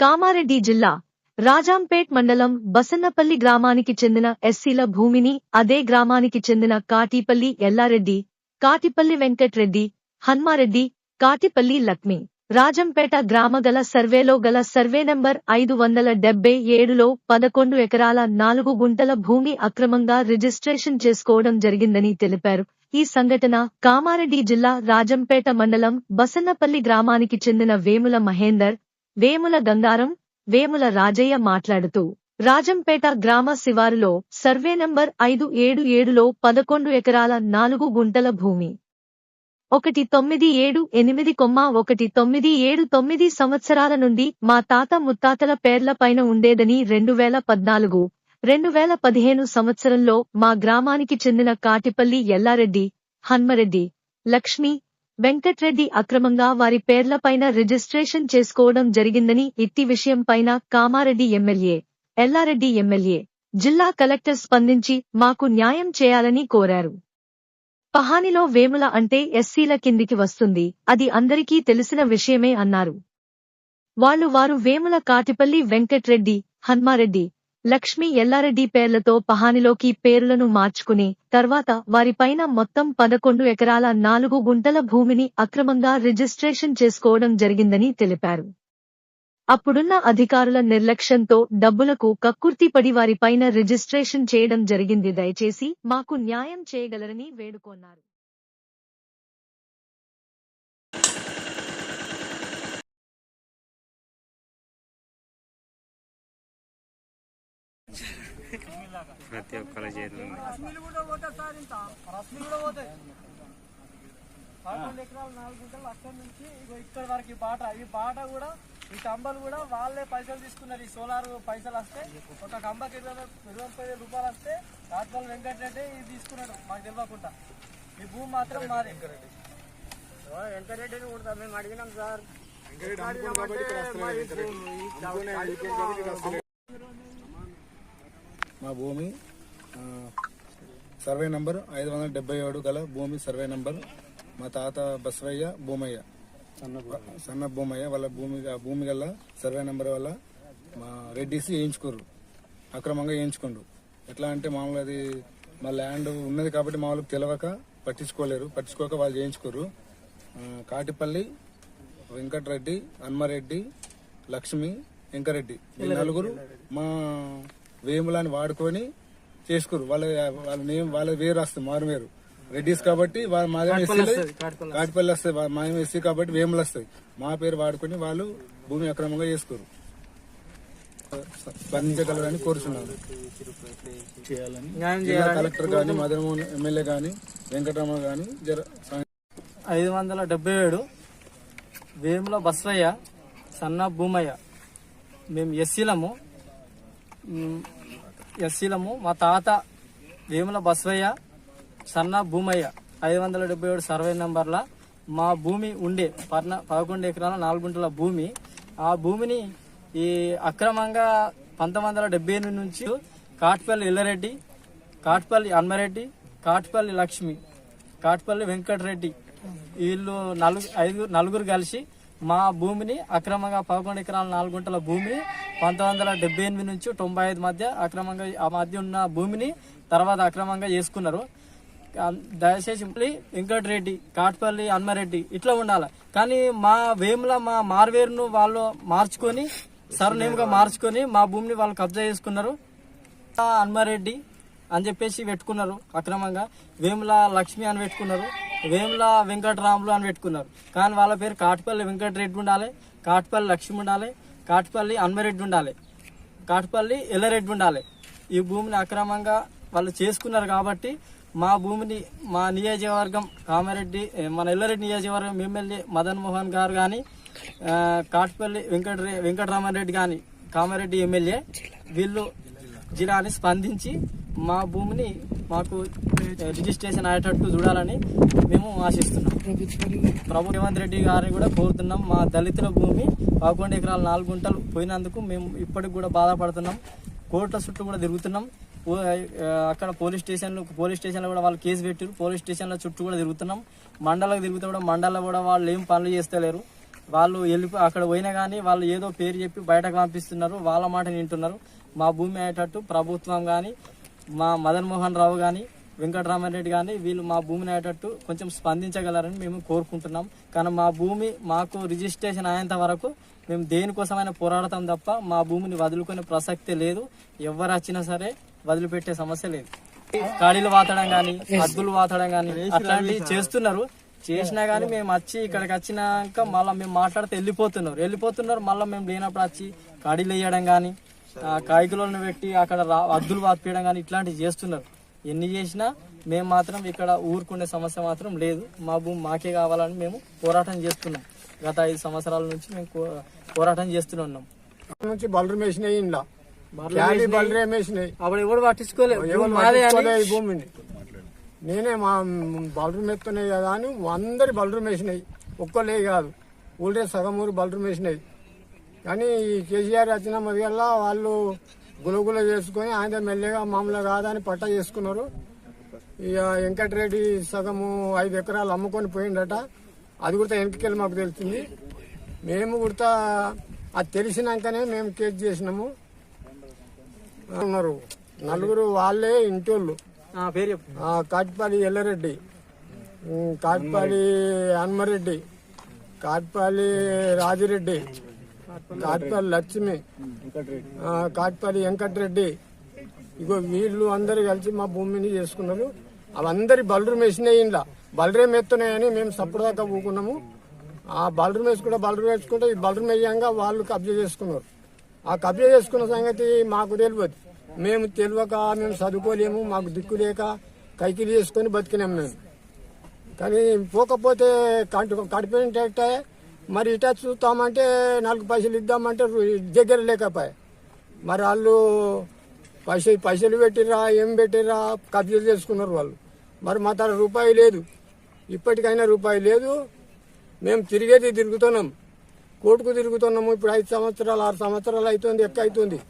కామారెడ్డి జిల్లా రాజాంపేట్ మండలం బసన్నపల్లి గ్రామానికి చెందిన ఎస్సీల భూమిని అదే గ్రామానికి చెందిన కాటిపల్లి ఎల్లారెడ్డి కాటిపల్లి వెంకట్రెడ్డి హన్మారెడ్డి కాటిపల్లి లక్ష్మి. రాజంపేట గ్రామ గల సర్వేలో గల సర్వే నంబర్ ఐదు వందల డెబ్బై ఏడులో పదకొండు ఎకరాల నాలుగు గుంటల భూమి అక్రమంగా రిజిస్ట్రేషన్ చేసుకోవడం జరిగిందని తెలిపారు. ఈ సంఘటన కామారెడ్డి జిల్లా రాజంపేట మండలం బసన్నపల్లి గ్రామానికి చెందిన వేముల మహేందర్ వేముల గంగారం వేముల రాజయ్య మాట్లాడుతూ రాజంపేట గ్రామ శివారులో సర్వే నంబర్ ఐదు ఏడు ఏడులో పదకొండు ఎకరాల నాలుగు గుంటల భూమి. ఒకటి తొమ్మిది ఏడు ఎనిమిది కొమ్మ ఒకటి తొమ్మిది ఏడు తొమ్మిది సంవత్సరాల నుండి మా తాత ముత్తాతల పేర్ల పైన ఉండేదని రెండు వేల పద్నాలుగు రెండు వేల పదిహేను సంవత్సరంలో మా గ్రామానికి చెందిన కాటిపల్లి ఎల్లారెడ్డి హన్మరెడ్డి లక్ష్మి వెంకట్రెడ్డి అక్రమంగా వారి పేర్లపైన రిజిస్ట్రేషన్ చేసుకోవడం జరిగిందని ఇట్టి విషయం పైన కామారెడ్డి ఎమ్మెల్యే ఎల్లారెడ్డి ఎమ్మెల్యే జిల్లా కలెక్టర్ స్పందించి మాకు న్యాయం చేయాలని కోరారు. పహానిలో వేముల అంటే ఎస్సీల కిందికి వస్తుంది అది అందరికీ తెలిసిన విషయమే అన్నారు. వాళ్ళు వారు వేముల కాటిపల్లి వెంకట్రెడ్డి హన్మారెడ్డి లక్ష్మి ఎల్లారెడ్డి పేర్లతో పహానిలోకి పేర్లను మార్చుకుని తర్వాత వారిపైన మొత్తం పదకొండు ఎకరాల నాలుగు గుంటల భూమిని అక్రమంగా రిజిస్ట్రేషన్ చేసుకోవడం జరిగిందని తెలిపారు. అప్పుడున్న అధికారుల నిర్లక్ష్యంతో డబ్బులకు కక్కుర్తిపడి వారిపైన రిజిస్ట్రేషన్ చేయడం జరిగింది. దయచేసి మాకు న్యాయం చేయగలరని వేడుకొన్నారు. ప్రతి ఒక్కరి చేతులు పదకొండు ఎకరాలు నాలుగు గుంటలు అక్కడి నుంచి ఇగో ఇక్కడ వరకు ఈ బాట. ఈ బాట కూడా ఈ కంబలు కూడా వాళ్ళే పైసలు తీసుకున్నారు. ఈ సోలార్ పైసలు వస్తే ఒక కంబకి ఇరవై ఇరవై ముప్పై వేల రూపాయలు వస్తే రాజపాల్ వెంకటరెడ్డి ఇది తీసుకున్నాడు మాకు తెలియకుండా ఈ భూమి మాత్రం మాది. వెంకటరెడ్డిని కూడా మేము అడిగినాం సార్. మా భూమి సర్వే నంబర్ ఐదు వందల డెబ్బై ఏడు గల భూమి సర్వే నంబర్ మా తాత బసవయ్య భూమయ్య. సన్న భూమయ్య. వాళ్ళ భూమి భూమి గల సర్వే నంబర్ వల్ల మా రెడ్డిసి వేయించుకోరు అక్రమంగా వేయించుకోండు ఎట్లా అంటే మామూలు అది మా ల్యాండ్ ఉన్నది కాబట్టి మా వాళ్ళకి తెలియక పట్టించుకోలేరు. పట్టించుకోక వాళ్ళు చేయించుకోరు కాటిపల్లి వెంకటరెడ్డి హన్మారెడ్డి లక్ష్మి వెంకరెడ్డి. నలుగురు మా వేములాని వాడుకొని చేసుకోరు వాళ్ళ వాళ్ళ నేమ్ వాళ్ళ వేరు వస్తుంది మారు వేరు రెడ్డిస్ కాబట్టి వాళ్ళ మాదేమో ఎస్సీలు కాటిపల్లి వస్తాయి మాదేమో ఎస్సీ కాబట్టి వేములు వస్తాయి మా పేరు వాడుకొని వాళ్ళు భూమి అక్రమంగా చేసుకోరు స్పందించగలరని కోరుచున్నాను. జిల్లా కలెక్టర్ గాని మదనమోహన్ ఎమ్మెల్యే గాని వెంకటరమణ గాని జర ఐదు వందల డెబ్బై ఏడు వేముల బస్వయ్య సన్న భూమయ్య. మేము ఎస్సీలము. ఎస్సీలము మా తాత వేముల బస్వయ్య సన్న భూమయ్య ఐదు వందల డెబ్బై ఏడు సర్వే నంబర్ల మా భూమి ఉండే పర్ణ పదకొండు ఎకరాల నాలుగు గుంటల భూమి. ఆ భూమిని ఈ అక్రమంగా పంతొమ్మిది వందల డెబ్బై ఎనిమిది నుంచి కాట్పల్లి ఇల్లరెడ్డి కాట్పల్లి అన్మరెడ్డి కాట్పల్లి లక్ష్మి కాట్పల్లి వెంకటరెడ్డి వీళ్ళు నలుగు ఐదుగురు నలుగురు కలిసి మా భూమిని అక్రమంగా పదకొండు ఎకరాల నాలుగు గుంటల భూమిని పంతొమ్మిది వందల డెబ్బై ఎనిమిది నుంచి తొంభై ఐదు మధ్య అక్రమంగా ఆ మధ్య ఉన్న భూమిని తర్వాత అక్రమంగా చేసుకున్నారు. దయచేసి మళ్ళీ వెంకటరెడ్డి కాట్పల్లి అన్మారెడ్డి ఇట్లా ఉండాలి. కానీ మా వేముల మా మార్వేరును వాళ్ళు మార్చుకొని సర్నేమ్గా మార్చుకొని మా భూమిని వాళ్ళు కబ్జా చేసుకున్నారు. అన్మరెడ్డి అన్మారెడ్డి అని చెప్పేసి పెట్టుకున్నారు అక్రమంగా. వేముల లక్ష్మి అని పెట్టుకున్నారు. వేముల వెంకటరాములు అని పెట్టుకున్నారు. కానీ వాళ్ళ పేరు కాటిపల్లి వెంకటరెడ్డి ఉండాలి. కాటిపల్లి లక్ష్మి ఉండాలి. కాటిపల్లి అన్మరెడ్డి ఉండాలి. కాటిపల్లి ఎల్లరెడ్డి ఉండాలి. ఈ భూమిని అక్రమంగా వాళ్ళు చేసుకున్నారు కాబట్టి మా భూమిని మా నియోజకవర్గం కామారెడ్డి మన ఎల్లరెడ్డి నియోజకవర్గం ఎమ్మెల్యే మదన్ మోహన్ గారు కానీ కాటిపల్లి వెంకట వెంకటరామారెడ్డి కానీ కామారెడ్డి ఎమ్మెల్యే వీళ్ళు జిల్లాని స్పందించి మా భూమిని మాకు రిజిస్ట్రేషన్ అయ్యేటట్టు చూడాలని మేము ఆశిస్తున్నాం. ప్రభు రేవంత్ రెడ్డి గారిని కూడా కోరుతున్నాం. మా దళితుల భూమి పదకొండు ఎకరాల నాలుగు గుంటలు పోయినందుకు మేము ఇప్పటికి కూడా బాధపడుతున్నాం. కోర్టుల చుట్టూ కూడా తిరుగుతున్నాం. అక్కడ పోలీస్ స్టేషన్లు పోలీస్ స్టేషన్లో కూడా వాళ్ళు కేసు పెట్టారు పోలీస్ స్టేషన్ల చుట్టూ కూడా తిరుగుతున్నాం. మండలకు తిరుగుతూ కూడా మండలంలో కూడా వాళ్ళు ఏం పనులు చేస్తలేరు. వాళ్ళు వెళ్ళిపో అక్కడ పోయినా కానీ వాళ్ళు ఏదో పేరు చెప్పి బయటకు పంపిస్తున్నారు. వాళ్ళ మాట వింటున్నారు. మా భూమి అయ్యేటట్టు ప్రభుత్వం కానీ మా మదన్ మోహన్ రావు కానీ వెంకటరామారెడ్డి కానీ వీళ్ళు మా భూమిని అయ్యేటట్టు కొంచెం స్పందించగలరని మేము కోరుకుంటున్నాం. కానీ మా భూమి మాకు రిజిస్ట్రేషన్ అయ్యేంత వరకు మేము దేనికోసమైనా పోరాడతాం తప్ప మా భూమిని వదులుకునే ప్రసక్తే లేదు. ఎవరు వచ్చినా సరే వదిలిపెట్టే సమస్య లేదు. కాడీలు వాతడం కానీ అద్దులు వాతడం కానీ అట్లాంటివి చేస్తున్నారు. చేసినా కానీ మేము వచ్చి ఇక్కడికి వచ్చినాక మళ్ళీ మేము మాట్లాడితే వెళ్ళిపోతున్నారు. వెళ్ళిపోతున్నారు మళ్ళీ మేము లేనప్పుడు వచ్చి కాడీలు వేయడం కానీ కాయకులను పెట్టి అక్కడ అద్దులు వాతిపేయడం కానీ ఇట్లాంటివి చేస్తున్నారు. ఎన్ని చేసినా మేము మాత్రం ఇక్కడ ఊరుకునే సమస్య మాత్రం లేదు. మా భూమి మాకే కావాలని మేము పోరాటం చేస్తున్నాం. గత ఐదు సంవత్సరాల నుంచి మేము పోరాటం చేస్తూనే ఉన్నాం. నుంచి బలరం వేసినాయి ఇంట్లో క్యాలీ బలరేం వేసినాయి అప్పుడు ఎవరు పట్టించుకోలేదు ఎవరు మాదే అని? పట్టించుకోలే ఈ భూమిని. నేనే మా బలరం ఎత్తున్నాయి కదా అని అందరి బలరం వేసినాయి ఒక్కలే కాదు. ఊళ్ళే సగం ఊరు బలరం వేసినాయి కానీ ఈ కేసీఆర్ వచ్చిన మొదగల్లా వాళ్ళు గులగుల చేసుకొని ఆయన మెల్లగా మామూలుగా కాదని పట్ట చేసుకున్నారు. ఇక వెంకటరెడ్డి సగము ఐదు ఎకరాలు అమ్ముకొని పోయిండట. అది కూడా వెనకకెళ్ళి మాకు తెలుస్తుంది. మేము కూడా అది తెలిసినాకనే మేము కేసు చేసినాము. ఉన్నారు. నలుగురు వాళ్ళే ఇంటోళ్ళు. కాటిపాలి ఎల్లారెడ్డి ఉమ్, కాటిపాలి హనుమరెడ్డి కాటిపాలి రాజిరెడ్డి కాట్పల్లి లక్ష్మి. కాట్పల్లి వెంకటరెడ్డి. ఇగో వీళ్ళు అందరు కలిసి మా భూమిని చేసుకున్నారు. అవందరి బలరు వేసినాయి ఇంట్లో బలరే ఎత్తున్నాయని మేము సప్పుడుదాకా ఊకున్నాము. ఆ బలరం వేసుకుంటే బలరం వేసుకుంటే ఈ బలరు వేయంగా వాళ్ళు కబ్జా చేసుకున్నారు. ఆ కబ్జా చేసుకున్న సంగతి మాకు తెలియదు. మేము తెలియక మేము చదువుకోలేము మాకు దిక్కు లేక కైకిలి చేసుకొని బతికినాం మేము. కానీ పోకపోతే కంటి కడిపోయినట్టే మరి ఇట చూస్తామంటే నాలుగు పైసలు ఇద్దామంటే దగ్గర లేకపోయా. మరి వాళ్ళు పైసలు పైసలు పెట్టిరా ఏం పెట్టిరా కబ్జీలు చేసుకున్నారు వాళ్ళు. మరి మా తర రూపాయి లేదు. ఇప్పటికైనా రూపాయి లేదు. మేము తిరిగేది తిరుగుతున్నాం. కోర్టుకు తిరుగుతున్నాము. ఇప్పుడు ఐదు సంవత్సరాలు ఆరు సంవత్సరాలు అవుతుంది ఎక్కువ అవుతుంది.